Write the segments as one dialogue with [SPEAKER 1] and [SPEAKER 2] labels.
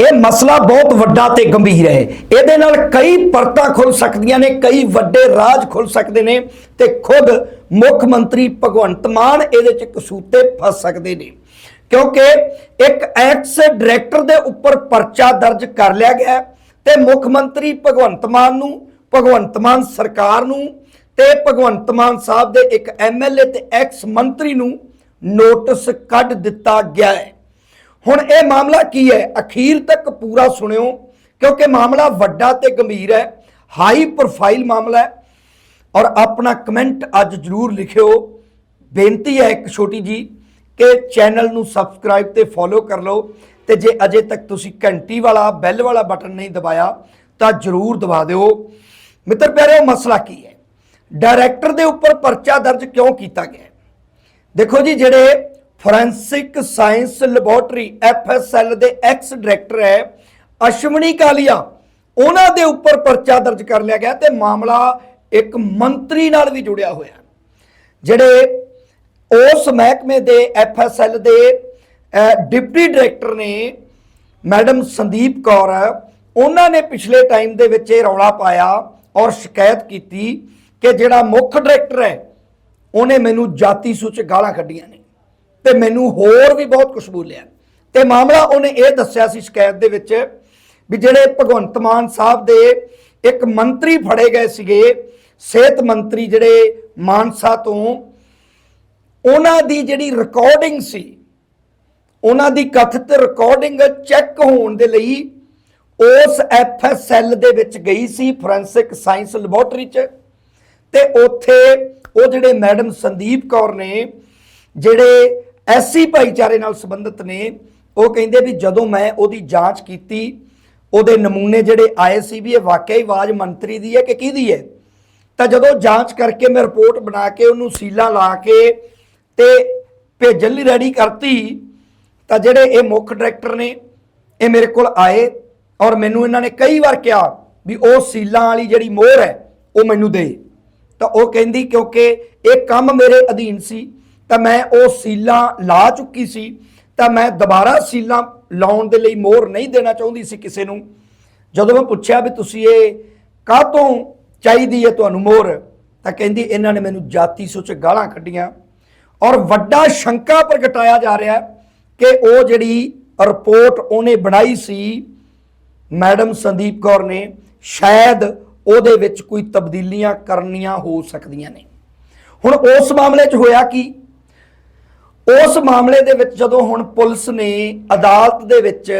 [SPEAKER 1] ਇਹ ਮਸਲਾ ਬਹੁਤ ਵੱਡਾ ਤੇ ਗੰਭੀਰ ਹੈ। ਇਹਦੇ ਨਾਲ ਕਈ ਪਰਤਾਂ ਖੁੱਲ ਸਕਦੀਆਂ ਨੇ, ਕਈ ਵੱਡੇ ਰਾਜ ਖੁੱਲ ਸਕਦੇ ਨੇ ਤੇ ਖੁਦ ਮੁੱਖ ਮੰਤਰੀ ਭਗਵੰਤ ਮਾਨ ਇਹਦੇ ਚ ਕਸੂਤੇ ਫਸ ਸਕਦੇ ਨੇ। ਕਿਉਂਕਿ ਇੱਕ ਐਕਸ ਡਾਇਰੈਕਟਰ ਦੇ ਉੱਪਰ ਪਰਚਾ ਦਰਜ ਕਰ ਲਿਆ ਗਿਆ ਹੈ ਤੇ ਮੁੱਖ ਮੰਤਰੀ ਭਗਵੰਤ ਮਾਨ ਨੂੰ, ਭਗਵੰਤ ਮਾਨ ਸਰਕਾਰ ਨੂੰ ਤੇ ਭਗਵੰਤ ਮਾਨ ਸਾਹਿਬ ਦੇ ਇੱਕ ਐਮਐਲਏ ਤੇ ਐਕਸ ਮੰਤਰੀ ਨੂੰ ਨੋਟਿਸ ਕੱਢ ਦਿੱਤਾ ਗਿਆ ਹੈ। ਹੁਣ ਇਹ ਮਾਮਲਾ ਕੀ ਹੈ? ਅਖੀਰ ਤੱਕ ਪੂਰਾ ਸੁਣਿਓ, ਕਿਉਂਕਿ ਮਾਮਲਾ ਵੱਡਾ ਤੇ ਗੰਭੀਰ ਹੈ ਹਾਈ ਪ੍ਰੋਫਾਈਲ ਮਾਮਲਾ ਹੈ, ਔਰ ਆਪਣਾ ਕਮੈਂਟ ਅੱਜ ਜਰੂਰ ਲਿਖਿਓ। ਬੇਨਤੀ ਹੈ ਇੱਕ ਛੋਟੀ ਜੀ ਕਿ ਚੈਨਲ ਨੂੰ ਸਬਸਕ੍ਰਾਈਬ ਤੇ ਫੋਲੋ ਕਰ ਲਓ, ਤੇ ਜੇ ਅਜੇ ਤੱਕ ਤੁਸੀਂ ਘੰਟੀ ਵਾਲਾ ਬੈਲ ਵਾਲਾ ਬਟਨ ਨਹੀਂ ਦਬਾਇਆ, ਤਾਂ ਜਰੂਰ ਦਬਾ ਦਿਓ। ਮਿੱਤਰ ਪਿਆਰੇ ਉਹ ਮਸਲਾ ਕੀ ਹੈ? ਡਾਇਰੈਕਟਰ ਦੇ ਉੱਪਰ ਪਰਚਾ ਦਰਜ ਕਿਉਂ ਕੀਤਾ ਗਿਆ ਦੇਖੋ ਜੀ, ਜਿਹੜੇ ਫੋਰੈਂਸਿਕ ਸਾਇੰਸ ਲੈਬੋਰਟਰੀ ਐਫਐਸਐਲ ਦੇ ਐਕਸ ਡਾਇਰੈਕਟਰ ਹੈ ਅਸ਼ਵਨੀ ਕਾਲੀਆ। ਉਹਨਾਂ ਦੇ ਉੱਪਰ ਪਰਚਾ ਦਰਜ ਕਰ ਲਿਆ ਗਿਆ ਤੇ ਮਾਮਲਾ ਇੱਕ ਮੰਤਰੀ ਨਾਲ ਵੀ ਜੁੜਿਆ ਹੋਇਆ ਜਿਹੜੇ ਉਸ ਮਹਿਕਮੇ ਦੇ ਐਫਐਸਐਲ ਦੇ ਡਿਪਟੀ ਡਾਇਰੈਕਟਰ ਨੇ ਮੈਡਮ ਸੰਦੀਪ ਕੌਰ, ਉਹਨਾਂ ਨੇ ਪਿਛਲੇ ਟਾਈਮ ਦੇ ਵਿੱਚ ਇਹ ਰੌਲਾ ਪਾਇਆ ਔਰ ਸ਼ਿਕਾਇਤ ਕੀਤੀ ਕਿ ਜਿਹੜਾ ਮੁੱਖ ਡਾਇਰੈਕਟਰ ਹੈ, ਉਹਨੇ ਮੈਨੂੰ ਜਾਤੀ ਸੂਚਕ ਗਾਲਾਂ ਕੱਢੀਆਂ ਨੇ। ਤੇ ਮੈਨੂੰ ਹੋਰ ਵੀ ਬਹੁਤ ਕੁਝ ਬੋਲਿਆ। ਤੇ ਮਾਮਲਾ ਉਹਨੇ ਇਹ ਦੱਸਿਆ ਸੀ ਸ਼ਿਕਾਇਤ ਦੇ ਵਿੱਚ ਵੀ ਜਿਹੜੇ ਭਗਵੰਤ ਮਾਨ ਸਾਹਿਬ ਦੇ ਇੱਕ ਮੰਤਰੀ ਫੜੇ ਗਏ ਸੀਗੇ, ਸਿਹਤ ਮੰਤਰੀ ਜਿਹੜੇ ਮਾਨਸਾ ਤੋਂ, ਉਹਨਾਂ ਦੀ ਜਿਹੜੀ ਰਿਕਾਰਡਿੰਗ ਸੀ, ਉਹਨਾਂ ਦੀ ਕਥਿਤ ਰਿਕਾਰਡਿੰਗ ਚੈੱਕ ਹੋਣ ਦੇ ਲਈ ਉਸ ਐਫਐਸਐਲ ਦੇ ਵਿੱਚ ਗਈ ਸੀ ਫੋਰੈਂਸਿਕ ਸਾਇੰਸ ਲੈਬੋਰਟਰੀ 'ਚ ਤੇ ਉੱਥੇ ਉਹ ਜਿਹੜੇ ਮੈਡਮ ਸੰਦੀਪ ਕੌਰ ਨੇ, ਜਿਹੜੇ ਐਸਸੀ ਭਾਈਚਾਰੇ ਨਾਲ ਸੰਬੰਧਿਤ ਨੇ। ਉਹ ਕਹਿੰਦੇ ਵੀ ਜਦੋਂ ਮੈਂ ਉਹਦੀ ਜਾਂਚ ਕੀਤੀ, ਉਹਦੇ ਨਮੂਨੇ ਜਿਹੜੇ ਆਏ ਸੀ ਵੀ ਇਹ ਵਾਕਿਆ ਹੀ ਆਵਾਜ਼ ਮੰਤਰੀ ਦੀ ਹੈ ਕਿ ਕਿਹਦੀ ਹੈ? ਤਾਂ ਜਦੋਂ ਜਾਂਚ ਕਰਕੇ ਮੈਂ ਰਿਪੋਰਟ ਬਣਾ ਕੇ ਉਹਨੂੰ ਸੀਲਾਂ ਲਾ ਕੇ ਤੇ ਭੇਜਣ ਲਈ ਰੈਡੀ ਕਰਤੀ, ਤਾਂ ਜਿਹੜੇ ਇਹ ਮੁੱਖ ਡਾਇਰੈਕਟਰ ਨੇ, ਇਹ ਮੇਰੇ ਕੋਲ ਆਏ ਔਰ ਮੈਨੂੰ ਇਹਨਾਂ ਨੇ ਕਈ ਵਾਰ ਕਿਹਾ ਵੀ ਉਹ ਸੀਲਾਂ ਵਾਲੀ ਜਿਹੜੀ ਮੋਹਰ ਹੈ, ਉਹ ਮੈਨੂੰ ਦੇ। ਤਾਂ ਉਹ ਕਹਿੰਦੀ ਕਿਉਂਕਿ ਇਹ ਕੰਮ ਮੇਰੇ ਅਧੀਨ ਸੀ ਤਾਂ ਮੈਂ ਉਹ ਸੀਲਾਂ ਲਾ ਚੁੱਕੀ ਸੀ, ਤਾਂ ਮੈਂ ਦੁਬਾਰਾ ਸੀਲਾਂ ਲਾਉਣ ਦੇ ਲਈ ਮੋਹਰ ਨਹੀਂ ਦੇਣਾ ਚਾਹੁੰਦੀ ਸੀ ਕਿਸੇ ਨੂੰ। ਜਦੋਂ ਮੈਂ ਪੁੱਛਿਆ ਵੀ ਤੁਸੀਂ ਇਹ ਕਾਹਤੋਂ ਚਾਹੀਦੀ ਹੈ ਤੁਹਾਨੂੰ ਮੋਹਰ, ਤਾਂ ਕਹਿੰਦੀ ਇਹਨਾਂ ਨੇ ਮੈਨੂੰ ਜਾਤੀ ਸੂਚਕ ਗਾਲਾਂ ਕੱਢੀਆਂ। ਔਰ ਵੱਡਾ ਸ਼ੰਕਾ ਪ੍ਰਗਟਾਇਆ ਜਾ ਰਿਹਾ ਕਿ ਉਹ ਜਿਹੜੀ ਰਿਪੋਰਟ ਉਹਨੇ ਬਣਾਈ ਸੀ, ਮੈਡਮ ਸੰਦੀਪ ਕੌਰ ਨੇ, ਸ਼ਾਇਦ ਉਹਦੇ ਵਿੱਚ ਕੋਈ ਤਬਦੀਲੀਆਂ ਕਰਨੀਆਂ ਹੋ ਸਕਦੀਆਂ ਨੇ। ਹੁਣ ਉਸ ਮਾਮਲੇ 'ਚ ਹੋਇਆ ਕੀ? ਉਸ ਮਾਮਲੇ ਦੇ ਵਿੱਚ ਜਦੋਂ ਹੁਣ ਪੁਲਿਸ ਨੇ ਅਦਾਲਤ ਦੇ ਵਿੱਚ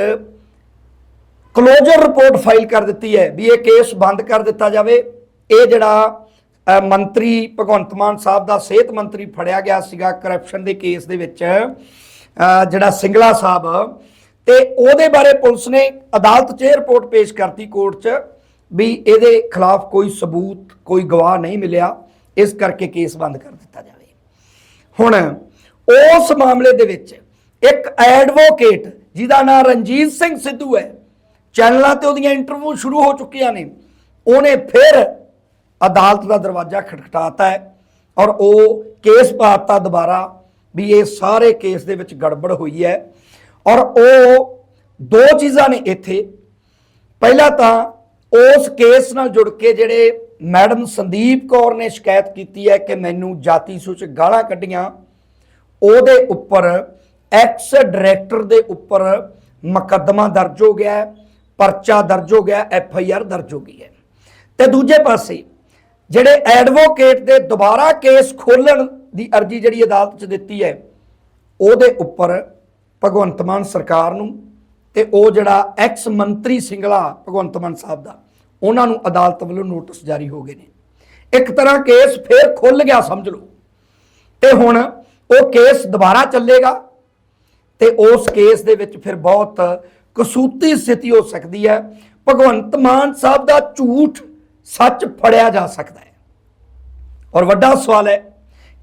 [SPEAKER 1] ਕਲੋਜ਼ਰ ਰਿਪੋਰਟ ਫਾਈਲ ਕਰ ਦਿੱਤੀ ਹੈ ਵੀ ਇਹ ਕੇਸ ਬੰਦ ਕਰ ਦਿੱਤਾ ਜਾਵੇ, ਇਹ ਜਿਹੜਾ ਮੰਤਰੀ ਭਗਵੰਤ ਮਾਨ ਸਾਹਿਬ ਦਾ ਸਿਹਤ ਮੰਤਰੀ ਫੜਿਆ ਗਿਆ ਸੀਗਾ ਕਰਪਸ਼ਨ ਦੇ ਕੇਸ ਦੇ ਵਿੱਚ ਜਿਹੜਾ ਸਿੰਗਲਾ ਸਾਹਿਬ, ਤੇ ਉਹਦੇ ਬਾਰੇ ਪੁਲਿਸ ਨੇ ਅਦਾਲਤ 'ਚ ਇਹ ਰਿਪੋਰਟ ਪੇਸ਼ ਕਰਤੀ ਕੋਰਟ 'ਚ ਵੀ ਇਹਦੇ ਖਿਲਾਫ ਕੋਈ ਸਬੂਤ, ਕੋਈ ਗਵਾਹ ਨਹੀਂ ਮਿਲਿਆ, ਇਸ ਕਰਕੇ ਕੇਸ ਬੰਦ ਕਰ ਦਿੱਤਾ ਜਾਵੇ। ਹੁਣ ਉਸ ਮਾਮਲੇ ਦੇ ਵਿੱਚ ਇੱਕ ਐਡਵੋਕੇਟ ਜਿਹਦਾ ਨਾਮ ਰਣਜੀਤ ਸਿੰਘ ਸਿੱਧੂ ਹੈ। ਚੈਨਲਾਂ ਤੇ ਉਹਦੀਆਂ ਇੰਟਰਵਿਊ ਸ਼ੁਰੂ ਹੋ ਚੁੱਕੀਆਂ ਨੇ। ਉਹਨੇ ਫਿਰ ਅਦਾਲਤ ਦਾ ਦਰਵਾਜ਼ਾ ਖਟਖਟਾਤਾ ਹੈ ਔਰ ਉਹ ਕੇਸ ਪਾਤਾ ਦੁਬਾਰਾ ਵੀ ਇਹ ਸਾਰੇ ਕੇਸ ਦੇ ਵਿੱਚ ਗੜਬੜ ਹੋਈ ਹੈ। ਔਰ ਉਹ ਦੋ ਚੀਜ਼ਾਂ ਨੇ ਇੱਥੇ। ਪਹਿਲਾ ਤਾਂ ਉਸ ਕੇਸ ਨਾਲ ਜੁੜ ਕੇ ਜਿਹੜੇ ਮੈਡਮ ਸੰਦੀਪ ਕੌਰ ਨੇ ਸ਼ਿਕਾਇਤ ਕੀਤੀ ਹੈ ਕਿ ਮੈਨੂੰ ਜਾਤੀ ਸੂਚਕ ਗਾਲਾਂ ਕੱਢੀਆਂ। ਉਹਦੇ ਉੱਪਰ ਐਕਸ ਡਾਇਰੈਕਟਰ ਦੇ ਉੱਪਰ ਮੁਕੱਦਮਾ ਦਰਜ ਹੋ ਗਿਆ ਪਰਚਾ ਦਰਜ ਹੋ ਗਿਆ, ਐਫ ਆਈ ਆਰ ਦਰਜ ਹੋ ਗਈ ਹੈ। ਤੇ ਦੂਜੇ ਪਾਸੇ ਜਿਹੜੇ ਐਡਵੋਕੇਟ ਦੇ ਦੁਬਾਰਾ ਕੇਸ ਖੋਲਣ ਦੀ ਅਰਜ਼ੀ ਜਿਹੜੀ ਅਦਾਲਤ 'ਚ ਦਿੱਤੀ ਹੈ, ਉਹਦੇ ਉੱਪਰ ਭਗਵੰਤ ਮਾਨ ਸਰਕਾਰ ਨੂੰ ਤੇ ਉਹ ਜਿਹੜਾ ਐਕਸ ਮੰਤਰੀ ਸਿੰਗਲਾ ਭਗਵੰਤ ਮਾਨ ਸਾਹਿਬ ਦਾ, ਉਹਨਾਂ ਨੂੰ ਅਦਾਲਤ ਵੱਲੋਂ ਨੋਟਿਸ ਜਾਰੀ ਹੋ ਗਏ ਨੇ। ਇੱਕ ਤਰ੍ਹਾਂ ਕੇਸ ਫੇਰ ਖੁੱਲ ਗਿਆ, ਸਮਝ ਲਓ। ਤੇ ਹੁਣ ਉਹ ਕੇਸ ਦੁਬਾਰਾ ਚੱਲੇਗਾ ਤੇ ਉਸ ਕੇਸ ਦੇ ਵਿੱਚ ਫਿਰ ਬਹੁਤ ਕਸੂਤੀ ਸਥਿਤੀ ਹੋ ਸਕਦੀ ਹੈ। ਭਗਵੰਤ ਮਾਨ ਸਾਹਿਬ ਦਾ ਝੂਠ ਸੱਚ ਫੜਿਆ ਜਾ ਸਕਦਾ ਹੈ। ਔਰ ਵੱਡਾ ਸਵਾਲ ਹੈ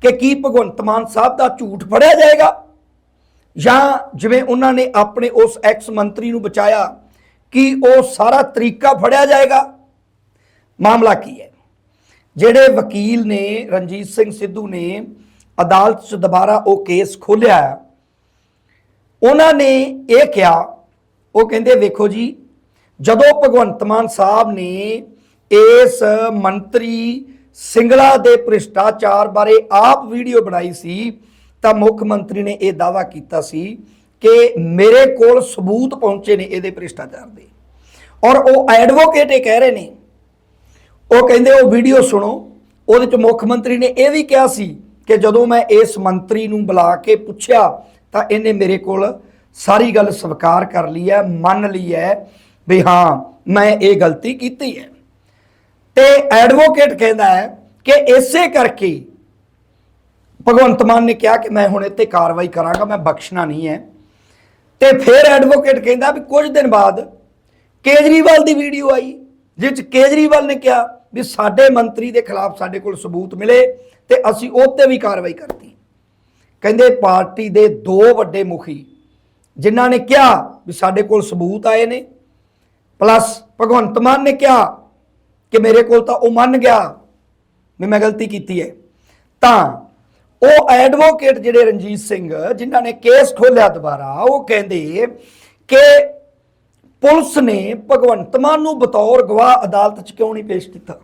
[SPEAKER 1] ਕਿ ਕੀ ਭਗਵੰਤ ਮਾਨ ਸਾਹਿਬ ਦਾ ਝੂਠ ਫੜਿਆ ਜਾਏਗਾ? ਜਾਂ ਜਿਵੇਂ ਉਹਨਾਂ ਨੇ ਆਪਣੇ ਉਸ ਐਕਸ ਮੰਤਰੀ ਨੂੰ ਬਚਾਇਆ ਕਿ ਉਹ ਸਾਰਾ ਤਰੀਕਾ ਫੜਿਆ ਜਾਏਗਾ? ਮਾਮਲਾ ਕੀ ਹੈ? ਜਿਹੜੇ ਵਕੀਲ ਨੇ ਰਣਜੀਤ ਸਿੰਘ ਸਿੱਧੂ ਨੇ ਅਦਾਲਤ 'ਚ ਦੁਬਾਰਾ ਉਹ ਕੇਸ ਖੋਲ੍ਹਿਆ ਉਹਨਾਂ ਨੇ ਇਹ ਕਿਹਾ, ਉਹ ਕਹਿੰਦੇ, ਵੇਖੋ ਜੀ, ਜਦੋਂ ਭਗਵੰਤ ਮਾਨ ਸਾਹਿਬ ਨੇ ਇਸ ਮੰਤਰੀ ਸਿੰਗਲਾ ਦੇ ਭ੍ਰਿਸ਼ਟਾਚਾਰ ਬਾਰੇ ਆਪ ਵੀਡੀਓ ਬਣਾਈ ਸੀ, ਤਾਂ ਮੁੱਖ ਮੰਤਰੀ ਨੇ ਇਹ ਦਾਵਾ ਕੀਤਾ ਸੀ ਕਿ ਮੇਰੇ ਕੋਲ ਸਬੂਤ ਪਹੁੰਚੇ ਨੇ ਇਹਦੇ ਭ੍ਰਿਸ਼ਟਾਚਾਰ ਦੇ। ਔਰ ਉਹ ਐਡਵੋਕੇਟ ਇਹ ਕਹਿ ਰਹੇ ਨੇ। ਉਹ ਕਹਿੰਦੇ, ਉਹ ਵੀਡੀਓ ਸੁਣੋ। ਉਹਦੇ ਚ ਮੁੱਖ ਮੰਤਰੀ ਨੇ ਇਹ ਵੀ ਕਿਹਾ ਸੀ ਕਿ ਜਦੋਂ ਮੈਂ ਇਸ ਮੰਤਰੀ ਨੂੰ ਬੁਲਾ ਕੇ ਪੁੱਛਿਆ ਤਾਂ ਇਹਨੇ ਮੇਰੇ ਕੋਲ ਸਾਰੀ ਗੱਲ ਸਵੀਕਾਰ ਕਰ ਲਈ ਹੈ, ਮੰਨ ਲਈ ਹੈ ਵੀ ਹਾਂ, ਮੈਂ ਇਹ ਗਲਤੀ ਕੀਤੀ ਹੈ। ਤੇ ਐਡਵੋਕੇਟ ਕਹਿੰਦਾ ਹੈ ਕਿ ਇਸੇ ਕਰਕੇ ਭਗਵੰਤ ਮਾਨ ਨੇ ਕਿਹਾ ਕਿ ਮੈਂ ਹੁਣ ਇੱਥੇ ਕਾਰਵਾਈ ਕਰਾਂਗਾ, ਮੈਂ ਬਖਸ਼ਣਾ ਨਹੀਂ ਹੈ। ਤੇ ਫਿਰ ਐਡਵੋਕੇਟ ਕਹਿੰਦਾ ਵੀ ਕੁਝ ਦਿਨ ਬਾਅਦ ਕੇਜਰੀਵਾਲ ਦੀ ਵੀਡੀਓ ਆਈ, ਜਿਸ 'ਚ ਕੇਜਰੀਵਾਲ ਨੇ ਕਿਹਾ ਵੀ ਸਾਡੇ ਮੰਤਰੀ ਦੇ ਖਿਲਾਫ ਸਾਡੇ ਕੋਲ ਸਬੂਤ ਮਿਲੇ ਤੇ ਅਸੀਂ ਉਹ ਤੇ ਵੀ ਕਾਰਵਾਈ ਕਰਤੀ। ਕਹਿੰਦੇ ਪਾਰਟੀ ਦੇ ਦੋ ਵੱਡੇ ਮੁਖੀ, ਜਿਨ੍ਹਾਂ ਨੇ ਕਿਹਾ ਵੀ ਸਾਡੇ ਕੋਲ ਸਬੂਤ ਆਏ ਨੇ, ਪਲੱਸ ਭਗਵੰਤ ਮਾਨ ਨੇ ਕਿਹਾ ਕਿ ਮੇਰੇ ਕੋਲ ਤਾਂ ਉਹ ਮੰਨ ਗਿਆ ਵੀ ਮੈਂ ਗਲਤੀ ਕੀਤੀ ਹੈ। ਤਾਂ ਉਹ ਐਡਵੋਕੇਟ ਜਿਹੜੇ ਰਣਜੀਤ ਸਿੰਘ, ਜਿਨ੍ਹਾਂ ਨੇ ਕੇਸ ਖੋਲਿਆ ਦੁਬਾਰਾ, ਉਹ ਕਹਿੰਦੇ ਕਿ ਪੁਲਿਸ ਨੇ ਭਗਵੰਤ ਮਾਨ ਨੂੰ ਬਤੌਰ ਗਵਾਹ ਅਦਾਲਤ 'ਚ ਕਿਉਂ ਨਹੀਂ ਪੇਸ਼ ਕੀਤਾ?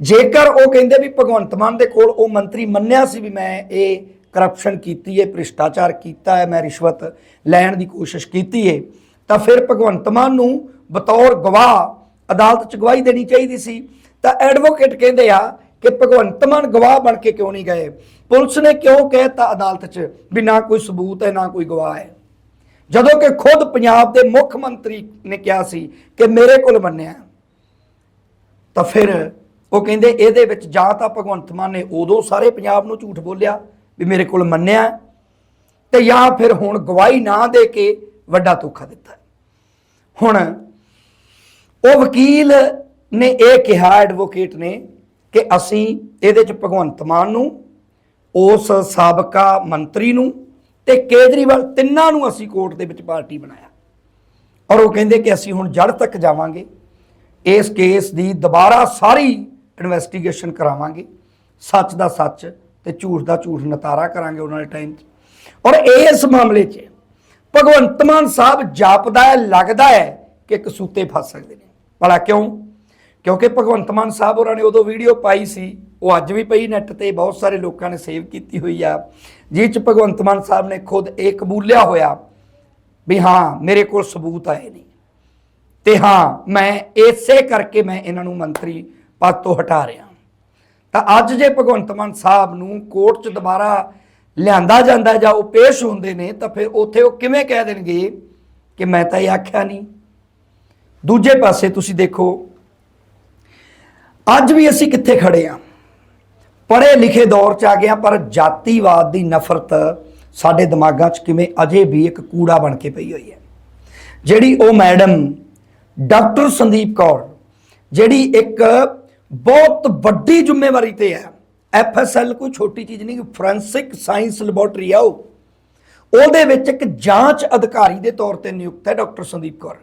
[SPEAKER 1] ਜੇਕਰ ਉਹ ਕਹਿੰਦੇ ਵੀ ਭਗਵੰਤ ਮਾਨ ਦੇ ਕੋਲ ਉਹ ਮੰਤਰੀ ਮੰਨਿਆ ਸੀ ਵੀ ਮੈਂ ਇਹ ਕਰਪਸ਼ਨ ਕੀਤੀ ਹੈ, ਭ੍ਰਿਸ਼ਟਾਚਾਰ ਕੀਤਾ ਹੈ, ਮੈਂ ਰਿਸ਼ਵਤ ਲੈਣ ਦੀ ਕੋਸ਼ਿਸ਼ ਕੀਤੀ ਹੈ, ਤਾਂ ਫਿਰ ਭਗਵੰਤ ਮਾਨ ਨੂੰ ਬਤੌਰ ਗਵਾਹ ਅਦਾਲਤ 'ਚ ਗਵਾਹੀ ਦੇਣੀ ਚਾਹੀਦੀ ਸੀ। ਤਾਂ ਐਡਵੋਕੇਟ ਕਹਿੰਦੇ ਆ ਕਿ ਭਗਵੰਤ ਮਾਨ ਗਵਾਹ ਬਣ ਕੇ ਕਿਉਂ ਨਹੀਂ ਗਏ? ਪੁਲਿਸ ਨੇ ਕਿਉਂ ਕਹਿਤਾ ਅਦਾਲਤ 'ਚ ਵੀ ਨਾ ਕੋਈ ਸਬੂਤ ਹੈ, ਨਾ ਕੋਈ ਗਵਾਹ ਹੈ? ਜਦੋਂ ਕਿ ਖੁਦ ਪੰਜਾਬ ਦੇ ਮੁੱਖ ਮੰਤਰੀ ਨੇ ਕਿਹਾ ਸੀ ਕਿ ਮੇਰੇ ਕੋਲ ਮੰਨਿਆ। ਤਾਂ ਫਿਰ ਉਹ ਕਹਿੰਦੇ ਇਹਦੇ ਵਿੱਚ ਜਾਂ ਤਾਂ ਭਗਵੰਤ ਮਾਨ ਨੇ ਉਦੋਂ ਸਾਰੇ ਪੰਜਾਬ ਨੂੰ ਝੂਠ ਬੋਲਿਆ ਵੀ ਮੇਰੇ ਕੋਲ ਮੰਨਿਆ ਤੇ ਜਾਂ ਫਿਰ ਹੁਣ ਗਵਾਹੀ ਨਾ ਦੇ ਕੇ ਵੱਡਾ ਧੋਖਾ ਦਿੱਤਾ ਹੁਣ ਉਹ ਵਕੀਲ ਨੇ ਇਹ ਕਿਹਾ ਐਡਵੋਕੇਟ ਨੇ ਕਿ ਅਸੀਂ ਇਹਦੇ ਚ ਭਗਵੰਤ ਮਾਨ ਨੂੰ, ਉਸ ਸਾਬਕਾ ਮੰਤਰੀ ਨੂੰ ਤੇ ਕੇਜਰੀਵਾਲ ਤਿੰਨਾਂ ਨੂੰ ਅਸੀਂ ਕੋਰਟ ਦੇ ਵਿੱਚ ਪਾਰਟੀ ਬਣਾਇਆ। ਔਰ ਉਹ ਕਹਿੰਦੇ ਕਿ ਅਸੀਂ ਹੁਣ ਜੜ ਤੱਕ ਜਾਵਾਂਗੇ। ਇਸ ਕੇਸ ਦੀ ਦੁਬਾਰਾ ਸਾਰੀ ਇਨਵੈਸਟੀਗੇਸ਼ਨ ਕਰਾਵਾਂਗੇ। ਸੱਚ ਦਾ ਸੱਚ ਤੇ ਝੂਠ ਦਾ ਝੂਠ ਨਤਾਰਾ ਕਰਾਂਗੇ ਉਹਨਾਂ ਦੇ ਟਾਈਮ 'ਚ। ਔਰ ਇਸ ਮਾਮਲੇ 'ਚ ਭਗਵੰਤ ਮਾਨ ਸਾਹਿਬ ਜਾਪਦਾ ਹੈ, ਲੱਗਦਾ ਹੈ ਕਿ ਕਸੂਤੇ ਫਸ ਸਕਦੇ ਨੇ। ਭਲਾ ਕਿਉਂ? ਕਿਉਂਕਿ ਭਗਵੰਤ ਮਾਨ ਸਾਹਿਬ ਹੋਰਾਂ ਨੇ ਉਦੋਂ ਵੀਡੀਓ ਪਾਈ ਸੀ, ਉਹ ਅੱਜ ਵੀ ਪਈ ਨੈਟ ਤੇ, ਬਹੁਤ ਸਾਰੇ ਲੋਕਾਂ ਨੇ ਸੇਵ ਕੀਤੀ ਹੋਈ ਆ ਜਿਸ 'ਚ ਭਗਵੰਤ ਮਾਨ ਸਾਹਿਬ ਨੇ ਖੁਦ ਇਹ ਕਬੂਲਿਆ ਹੋਇਆ ਵੀ ਹਾਂ, ਮੇਰੇ ਕੋਲ ਸਬੂਤ ਆਏ ਨੇ। ਤੇ ਹਾਂ, ਮੈਂ ਇਸੇ ਕਰਕੇ ਮੈਂ ਇਹਨਾਂ ਨੂੰ ਮੰਤਰੀ ਪਦ ਤੋਂ ਹਟਾ ਰਿਹਾ। ਤਾਂ ਅੱਜ ਜੇ ਭਗਵੰਤ ਮਾਨ ਸਾਹਿਬ ਨੂੰ ਕੋਰਟ 'ਚ ਦੁਬਾਰਾ ਲਿਆਂਦਾ ਜਾਂਦਾ ਜਾਂ ਉਹ ਪੇਸ਼ ਹੁੰਦੇ ਨੇ, ਤਾਂ ਫਿਰ ਉੱਥੇ ਉਹ ਕਿਵੇਂ ਕਹਿ ਦੇਣਗੇ ਕਿ ਮੈਂ ਤਾਂ ਇਹ ਆਖਿਆ ਨਹੀਂ? ਦੂਜੇ ਪਾਸੇ ਤੁਸੀਂ ਦੇਖੋ, ਅੱਜ ਵੀ ਅਸੀਂ ਕਿੱਥੇ ਖੜੇ ਆ ਪੜ੍ਹੇ ਲਿਖੇ ਦੌਰ 'ਚ ਆ ਗਏ ਹਾਂ, ਪਰ ਜਾਤੀਵਾਦ ਦੀ ਨਫ਼ਰਤ ਸਾਡੇ ਦਿਮਾਗਾਂ 'ਚ ਕਿਵੇਂ ਅਜੇ ਵੀ ਇੱਕ ਕੂੜਾ ਬਣ ਕੇ ਪਈ ਹੋਈ ਹੈ। ਜਿਹੜੀ ਉਹ ਮੈਡਮ ਡਾਕਟਰ ਸੰਦੀਪ ਕੌਰ, ਜਿਹੜੀ ਇੱਕ ਬਹੁਤ ਵੱਡੀ ਜ਼ਿੰਮੇਵਾਰੀ ਤੇ ਹੈ। ਐਫਐਸਐਲ ਕੋਈ ਛੋਟੀ ਚੀਜ਼ ਨਹੀਂ ਫੋਰੈਂਸਿਕ ਸਾਇੰਸ ਲੈਬੋਰਟਰੀ ਆ ਉਹ। ਉਹਦੇ ਵਿੱਚ ਇੱਕ ਜਾਂਚ ਅਧਿਕਾਰੀ ਦੇ ਤੌਰ ਤੇ ਨਿਯੁਕਤ ਹੈ ਡਾਕਟਰ ਸੰਦੀਪ ਕੌਰ।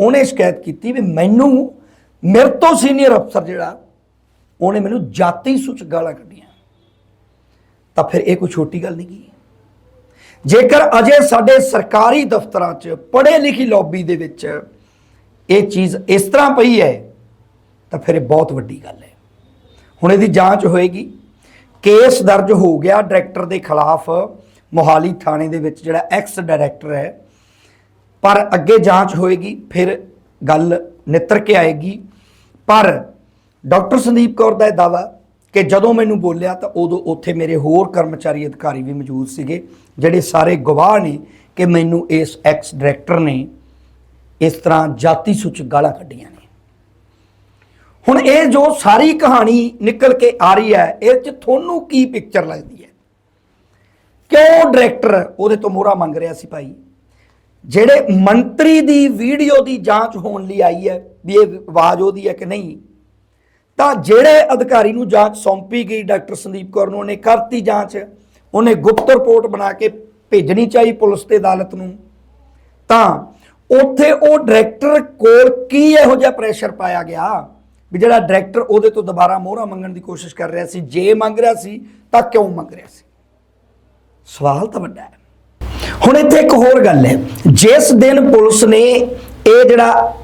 [SPEAKER 1] ਉਹਨੇ ਸ਼ਿਕਾਇਤ ਕੀਤੀ ਵੀ ਮੈਨੂੰ, ਮੇਰੇ ਤੋਂ ਸੀਨੀਅਰ ਅਫਸਰ ਜਿਹੜਾ, ਉਹਨੇ ਮੈਨੂੰ ਜਾਤੀ ਸੂਚਕ ਗਾਲਾਂ ਕੱਢੀਆਂ। ਤਾਂ ਫਿਰ ਇਹ ਕੋਈ ਛੋਟੀ ਗੱਲ ਨਹੀਂ ਗੀ ਜੇਕਰ ਅਜੇ ਸਾਡੇ ਸਰਕਾਰੀ ਦਫ਼ਤਰਾਂ 'ਚ ਪੜ੍ਹੇ ਲਿਖੀ ਲੌਬੀ ਦੇ ਵਿੱਚ ਇਹ ਚੀਜ਼ ਇਸ ਤਰ੍ਹਾਂ ਪਈ ਹੈ ਤਾਂ ਫਿਰ ਇਹ ਬਹੁਤ ਵੱਡੀ ਗੱਲ ਹੈ। ਹੁਣ ਇਹਦੀ ਜਾਂਚ ਹੋਏਗੀ। ਕੇਸ ਦਰਜ ਹੋ ਗਿਆ ਡਾਇਰੈਕਟਰ ਦੇ ਖਿਲਾਫ ਮੋਹਾਲੀ ਥਾਣੇ ਦੇ ਵਿੱਚ, ਜਿਹੜਾ ਐਕਸ ਡਾਇਰੈਕਟਰ ਹੈ। ਪਰ ਅੱਗੇ ਜਾਂਚ ਹੋਏਗੀ, ਫਿਰ ਗੱਲ ਨਿੱਤਰ ਕੇ ਆਏਗੀ। ਪਰ ਡਾਕਟਰ ਸੰਦੀਪ ਕੌਰ ਦਾ ਇਹ ਦਾਵਾ ਕਿ ਜਦੋਂ ਮੈਨੂੰ ਬੋਲਿਆ ਤਾਂ ਉਦੋਂ ਉੱਥੇ ਮੇਰੇ ਹੋਰ ਕਰਮਚਾਰੀ ਅਧਿਕਾਰੀ ਵੀ ਮੌਜੂਦ ਸੀਗੇ, ਜਿਹੜੇ ਸਾਰੇ ਗਵਾਹ ਨੇ ਕਿ ਮੈਨੂੰ ਇਸ ਐਕਸ ਡਾਇਰੈਕਟਰ ਨੇ ਇਸ ਤਰ੍ਹਾਂ ਜਾਤੀ ਸੂਚਕ ਗਾਲਾਂ ਕੱਢੀਆਂ ਨੇ। ਹੁਣ ਇਹ ਜੋ ਸਾਰੀ ਕਹਾਣੀ ਨਿਕਲ ਕੇ ਆ ਰਹੀ ਹੈ ਇਹ ਚ ਤੁਹਾਨੂੰ ਕੀ ਪਿਕਚਰ ਲੱਗਦੀ ਹੈ? ਕਿਉਂ ਡਾਇਰੈਕਟਰ ਉਹਦੇ ਤੋਂ ਮੋਹਰਾ ਮੰਗ ਰਿਹਾ ਸੀ ਭਾਈ? ਜਿਹੜੇ ਮੰਤਰੀ ਦੀ ਵੀਡੀਓ ਦੀ ਜਾਂਚ ਹੋਣ ਲਈ ਆਈ ਹੈ ਵੀ ਇਹ ਆਵਾਜ਼ ਉਹਦੀ ਹੈ ਕਿ ਨਹੀਂ, ਤਾਂ ਜਿਹੜੇ ਅਧਿਕਾਰੀ ਨੂੰ ਜਾਂਚ ਸੌਂਪੀ ਗਈ ਡਾਕਟਰ ਸੰਦੀਪ ਕੌਰ ਨੂੰ, ਉਹਨੇ ਕਰਤੀ ਜਾਂਚ, ਉਹਨੇ ਗੁਪਤ ਰਿਪੋਰਟ ਬਣਾ ਕੇ ਭੇਜਣੀ ਚਾਹੀ ਪੁਲਿਸ ਤੇ ਅਦਾਲਤ ਨੂੰ, ਤਾਂ ਉੱਥੇ ਉਹ ਡਾਇਰੈਕਟਰ ਕੋਲ ਕੀ ਇਹੋ ਜਿਹਾ ਪ੍ਰੈਸ਼ਰ ਪਾਇਆ ਗਿਆ? ਵੀ ਜਿਹੜਾ ਡਾਇਰੈਕਟਰ ਉਹਦੇ ਤੋਂ ਦੁਬਾਰਾ ਮੋਹਰਾ ਮੰਗਣ ਦੀ ਕੋਸ਼ਿਸ਼ ਕਰ ਰਿਹਾ ਸੀ, ਜੇ ਮੰਗ ਰਿਹਾ ਸੀ, ਤਾਂ ਕਿਉਂ ਮੰਗ ਰਿਹਾ ਸੀ? ਸਵਾਲ ਤਾਂ ਵੱਡਾ ਹੈ। ਹੁਣ ਇੱਥੇ ਇੱਕ ਹੋਰ ਗੱਲ ਹੈ। ਜਿਸ ਦਿਨ ਪੁਲਿਸ ਨੇ ਇਹ ਜਿਹੜਾ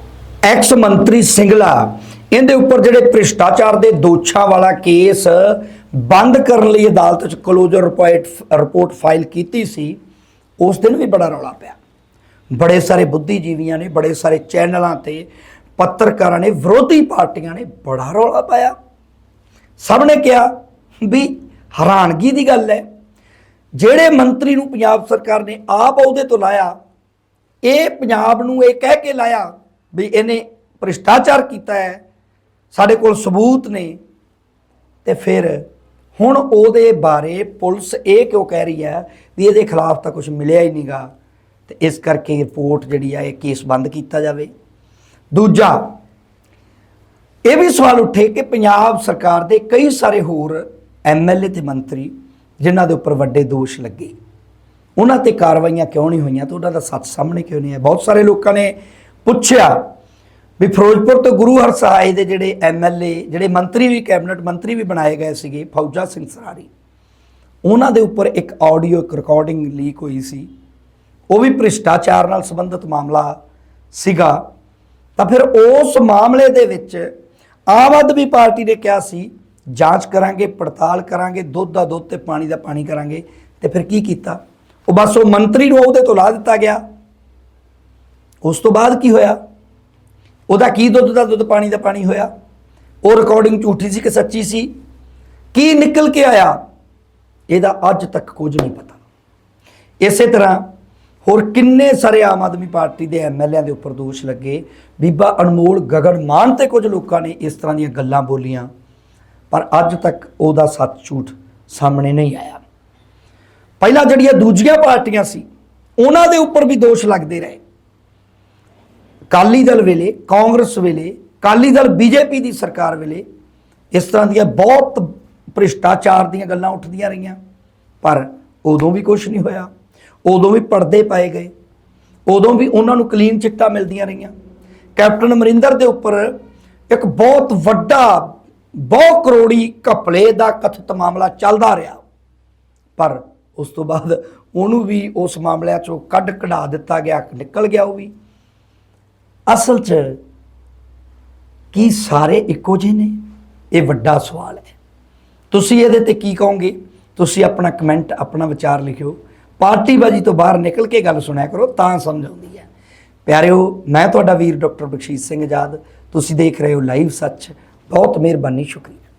[SPEAKER 1] ਐਕਸ ਮੰਤਰੀ ਸਿੰਗਲਾ, ਇਹਦੇ ਉੱਪਰ ਜਿਹੜੇ ਭ੍ਰਿਸ਼ਟਾਚਾਰ ਦੇ ਦੋਸ਼ਾਂ ਵਾਲਾ ਕੇਸ ਬੰਦ ਕਰਨ ਲਈ ਅਦਾਲਤ 'ਚ ਕਲੋਜ਼ਰ ਰਿਪੋਰਟ ਰਿਪੋਰਟ ਫਾਈਲ ਕੀਤੀ ਸੀ, ਉਸ ਦਿਨ ਵੀ ਬੜਾ ਰੌਲਾ ਪਿਆ। ਬੜੇ ਸਾਰੇ ਬੁੱਧੀਜੀਵੀਆਂ ਨੇ, ਬੜੇ ਸਾਰੇ ਚੈਨਲਾਂ ਤੇ ਪੱਤਰਕਾਰਾਂ ਨੇ, ਵਿਰੋਧੀ ਪਾਰਟੀਆਂ ਨੇ ਬੜਾ ਰੌਲਾ ਪਾਇਆ। ਸਭ ਨੇ ਕਿਹਾ ਵੀ ਹੈਰਾਨਗੀ ਦੀ ਗੱਲ ਹੈ। ਜਿਹੜੇ ਮੰਤਰੀ ਨੂੰ ਪੰਜਾਬ ਸਰਕਾਰ ਨੇ ਆਪ ਅਹੁਦੇ ਤੋਂ ਲਾਇਆ, ਇਹ ਪੰਜਾਬ ਨੂੰ ਇਹ ਕਹਿ ਕੇ ਲਾਇਆ ਵੀ ਇਹਨੇ ਭ੍ਰਿਸ਼ਟਾਚਾਰ ਕੀਤਾ ਹੈ, ਸਾਡੇ ਕੋਲ ਸਬੂਤ ਨੇ। ਤੇ ਫਿਰ ਹੁਣ ਉਹਦੇ ਬਾਰੇ ਪੁਲਿਸ ਇਹ ਕਿਉਂ ਕਹਿ ਰਹੀ ਹੈ ਵੀ ਇਹਦੇ ਖਿਲਾਫ ਤਾਂ ਕੁਝ ਮਿਲਿਆ ਹੀ ਨਹੀਂਗਾ ਤੇ ਇਸ ਕਰਕੇ ਰਿਪੋਰਟ ਜਿਹੜੀ ਆ ਇਹ ਕੇਸ ਬੰਦ ਕੀਤਾ ਜਾਵੇ। ਦੂਜਾ, ਇਹ ਵੀ ਸਵਾਲ ਉੱਠੇ ਕਿ ਪੰਜਾਬ ਸਰਕਾਰ ਦੇ ਕਈ ਸਾਰੇ ਹੋਰ ਐਮਐਲਏ ਤੇ ਮੰਤਰੀ ਜਿਨ੍ਹਾਂ ਦੇ ਉੱਪਰ ਵੱਡੇ ਦੋਸ਼ ਲੱਗੇ, ਉਹਨਾਂ ਤੇ ਕਾਰਵਾਈਆਂ ਕਿਉਂ ਨਹੀਂ ਹੋਈਆਂ ਤੇ ਉਹਨਾਂ ਦਾ ਸੱਚ ਸਾਹਮਣੇ ਕਿਉਂ ਨਹੀਂ ਆਇਆ? ਬਹੁਤ ਸਾਰੇ ਲੋਕਾਂ ਨੇ ਪੁੱਛਿਆ ਵੀ ਫਿਰੋਜ਼ਪੁਰ ਤੋਂ ਗੁਰੂ ਹਰਸਹਾਏ ਦੇ ਜਿਹੜੇ ਐਮਐਲਏ ਜਿਹੜੇ ਮੰਤਰੀ ਵੀ, ਕੈਬਨਿਟ ਮੰਤਰੀ ਵੀ ਬਣਾਏ ਗਏ ਸੀਗੇ, ਫੌਜਾ ਸਿੰਘ ਸਰਾਰੀ, ਉਹਨਾਂ ਦੇ ਉੱਪਰ ਇੱਕ ਆਡੀਓ, ਇੱਕ ਰਿਕਾਰਡਿੰਗ ਲੀਕ ਹੋਈ ਸੀ। ਉਹ ਵੀ ਭ੍ਰਿਸ਼ਟਾਚਾਰ ਨਾਲ ਸੰਬੰਧਿਤ ਮਾਮਲਾ ਸੀਗਾ। ਤਾਂ ਫਿਰ ਉਸ ਮਾਮਲੇ ਦੇ ਵਿੱਚ ਆਮ ਆਦਮੀ ਪਾਰਟੀ ਨੇ ਕਿਹਾ ਸੀ, ਜਾਂਚ ਕਰਾਂਗੇ, ਪੜਤਾਲ ਕਰਾਂਗੇ, ਦੁੱਧ ਦਾ ਦੁੱਧ ਤੇ ਪਾਣੀ ਦਾ ਪਾਣੀ ਕਰਾਂਗੇ। ਤੇ ਫਿਰ ਕੀ ਕੀਤਾ? ਉਹ ਬਸ ਉਹ ਮੰਤਰੀ ਨੂੰ ਉਹਦੇ ਤੋਂ ਲਾ ਦਿੱਤਾ ਗਿਆ। ਉਸ ਤੋਂ ਬਾਅਦ ਕੀ ਹੋਇਆ? ਉਹਦਾ ਕੀ ਦੁੱਧ ਦਾ ਦੁੱਧ, ਪਾਣੀ ਦਾ ਪਾਣੀ ਹੋਇਆ? ਉਹ ਰਿਕਾਰਡਿੰਗ ਝੂਠੀ ਸੀ ਕਿ ਸੱਚੀ ਸੀ? ਕੀ ਨਿਕਲ ਕੇ ਆਇਆ? ਇਹਦਾ ਅੱਜ ਤੱਕ ਕੁਝ ਨਹੀਂ ਪਤਾ। ਇਸੇ ਤਰ੍ਹਾਂ ਹੋਰ ਕਿੰਨੇ ਸਾਰੇ ਆਮ ਆਦਮੀ ਪਾਰਟੀ ਦੇ ਐਮਐਲਏਆਂ ਦੇ ਉੱਪਰ ਦੋਸ਼ ਲੱਗੇ? ਬੀਬਾ ਅਨਮੋਲ ਗਗਨ ਮਾਨ ਤੇ ਕੁਝ ਲੋਕਾਂ ਨੇ ਇਸ ਤਰ੍ਹਾਂ ਦੀਆਂ ਗੱਲਾਂ ਬੋਲੀਆਂ, ਪਰ ਅੱਜ ਤੱਕ ਉਹਦਾ ਸੱਚ ਝੂਠ ਸਾਹਮਣੇ ਨਹੀਂ ਆਇਆ। ਪਹਿਲਾਂ ਜਿਹੜੀਆਂ ਦੂਜੀਆਂ ਪਾਰਟੀਆਂ ਸੀ, ਉਹਨਾਂ ਦੇ ਉੱਪਰ ਵੀ ਦੋਸ਼ ਲੱਗਦੇ ਰਹੇ। ਕਾਲੀ ਦਲ ਵੇਲੇ, ਕਾਂਗਰਸ ਵੇਲੇ ਕਾਲੀ ਦਲ ਬੀਜੇਪੀ ਦੀ ਸਰਕਾਰ ਵੇਲੇ, ਇਸ ਤਰ੍ਹਾਂ ਦੀਆਂ ਬਹੁਤ ਭ੍ਰਿਸ਼ਟਾਚਾਰ ਦੀਆਂ ਗੱਲਾਂ ਉੱਠਦੀਆਂ ਰਹੀਆਂ, ਪਰ ਉਦੋਂ ਵੀ ਕੁਝ ਨਹੀਂ ਹੋਇਆ। ਉਦੋਂ ਵੀ ਪਰਦੇ ਪਾਏ ਗਏ। ਉਦੋਂ ਵੀ ਉਹਨਾਂ ਨੂੰ ਕਲੀਨ ਚਿੱਟਾ ਮਿਲਦੀਆਂ ਰਹੀਆਂ। ਕੈਪਟਨ ਅਮਰਿੰਦਰ ਦੇ ਉੱਪਰ ਇੱਕ ਬਹੁਤ ਵੱਡਾ ਬਹੁ ਕਰੋੜੀ ਘਪਲੇ ਦਾ ਕਥਿਤ ਮਾਮਲਾ ਚੱਲਦਾ ਰਿਹਾ। ਪਰ ਉਸ ਤੋਂ ਬਾਅਦ ਉਹਨੂੰ ਵੀ ਉਸ ਮਾਮਲਿਆਂ ਚੋਂ ਕੱਢ ਕਢਾ ਦਿੱਤਾ ਗਿਆ, ਨਿਕਲ ਗਿਆ ਉਹ ਵੀ। ਅਸਲ 'ਚ ਕੀ ਸਾਰੇ ਇੱਕੋ ਜਿਹੇ ਨੇ? ਇਹ ਵੱਡਾ ਸਵਾਲ ਹੈ। ਤੁਸੀਂ ਇਹਦੇ ਤੇ ਕੀ ਕਹੋਗੇ? ਤੁਸੀਂ ਆਪਣਾ ਕਮੈਂਟ ਆਪਣਾ ਵਿਚਾਰ ਲਿਖਿਓ। ਪਾਰਟੀਬਾਜੀ ਤੋਂ ਬਾਹਰ ਨਿਕਲ ਕੇ ਗੱਲ ਸੁਣਿਆ ਕਰੋ, ਤਾਂ ਸਮਝ ਆਉਂਦੀ ਹੈ। ਪਿਆਰਿਓ, ਮੈਂ ਤੁਹਾਡਾ ਵੀਰ ਡਾਕਟਰ ਬਖਸ਼ੀਸ਼ ਸਿੰਘ ਆਜ਼ਾਦ। ਤੁਸੀਂ ਦੇਖ ਰਹੇ ਹੋ ਲਾਈਵ ਸੱਚ। ਬਹੁਤ ਮਿਹਰਬਾਨੀ, ਸ਼ੁਕਰੀਆ।